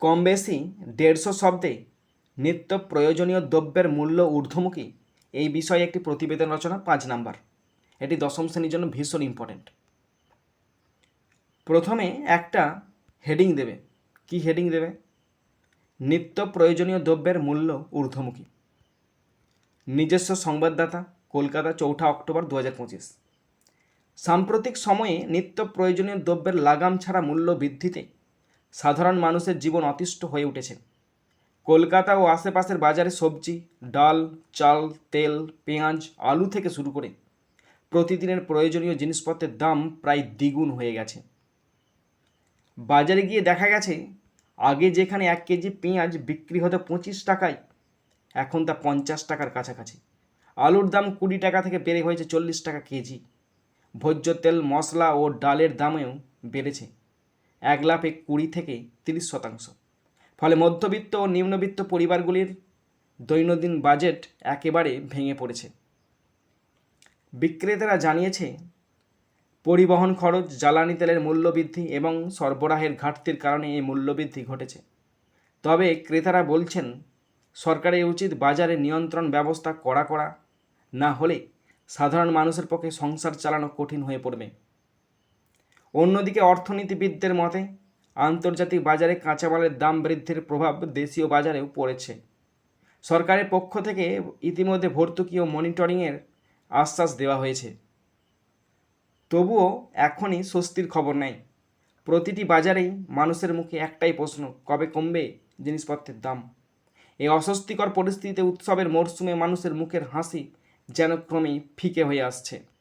কম বেশি দেড়শো শব্দে নিত্য প্রয়োজনীয় দ্রব্যের মূল্য ঊর্ধ্বমুখী এই বিষয়ে একটি প্রতিবেদন রচনা পাঁচ নাম্বার। এটি দশম শ্রেণির জন্য ভীষণ ইম্পর্ট্যান্ট প্রথমে একটা হেডিং দেবে। কি হেডিং দেবে? নিত্য প্রয়োজনীয় দ্রব্যের মূল্য ঊর্ধ্বমুখী। নিজস্ব সংবাদদাতা, কলকাতা চৌঠা অক্টোবর দু হাজার পঁচিশ। সাম্প্রতিক সময়ে নিত্য প্রয়োজনীয় দ্রব্যের লাগাম ছাড়া মূল্য বৃদ্ধিতে সাধারণ মানুষের জীবন অতিষ্ঠ হয়ে উঠেছে। কলকাতা ও আশেপাশের বাজারে সবজি, ডাল, চাল, তেল, পেঁয়াজ, আলু থেকে শুরু করে প্রতিদিনের প্রয়োজনীয় জিনিসপত্রের দাম প্রায় দ্বিগুণ হয়ে গেছে। বাজারে গিয়ে দেখা গেছে, আগে যেখানে এক কেজি পেঁয়াজ বিক্রি হতো পঁচিশ টাকায়, এখন তা পঞ্চাশ টাকার কাছাকাছি। আলুর দাম কুড়ি টাকা থেকে বেড়ে হয়েছে চল্লিশ টাকা কেজি। ভোজ্য তেল, মশলা ও ডালের দামেও বেড়েছে। এক লাফে কুড়ি থেকে তিরিশ শতাংশ। ফলে মধ্যবিত্ত ও নিম্নবিত্ত পরিবারগুলির দৈনন্দিন বাজেট একেবারে ভেঙে পড়েছে। বিক্রেতারা জানিয়েছে, পরিবহন খরচ, জ্বালানি তেলের মূল্যবৃদ্ধি এবং সরবরাহের ঘাটতির কারণে এই মূল্যবৃদ্ধি ঘটেছে। তবে ক্রেতারা বলছেন, সরকারের উচিত বাজারে নিয়ন্ত্রণ ব্যবস্থা কড়া করা না হলে সাধারণ মানুষের পক্ষে সংসার চালানো কঠিন হয়ে পড়বে। অন্যদিকে অর্থনীতিবিদদের মতে, আন্তর্জাতিক বাজারে কাঁচামালের দাম বৃদ্ধির প্রভাব দেশীয় বাজারেও পড়েছে। সরকারের পক্ষ থেকে ইতিমধ্যে ভর্তুকি ও মনিটরিংয়ের আশ্বাস দেওয়া হয়েছে। তবুও এখনই স্বস্তির খবর নেই। প্রতিটি বাজারেই মানুষের মুখে একটাই প্রশ্ন, কবে কমবে জিনিসপত্রের দাম? এই অস্বস্তিকর পরিস্থিতিতে উৎসবের মরশুমে মানুষের মুখের হাসি যেন ক্রমেই ফিকে হয়ে আসছে।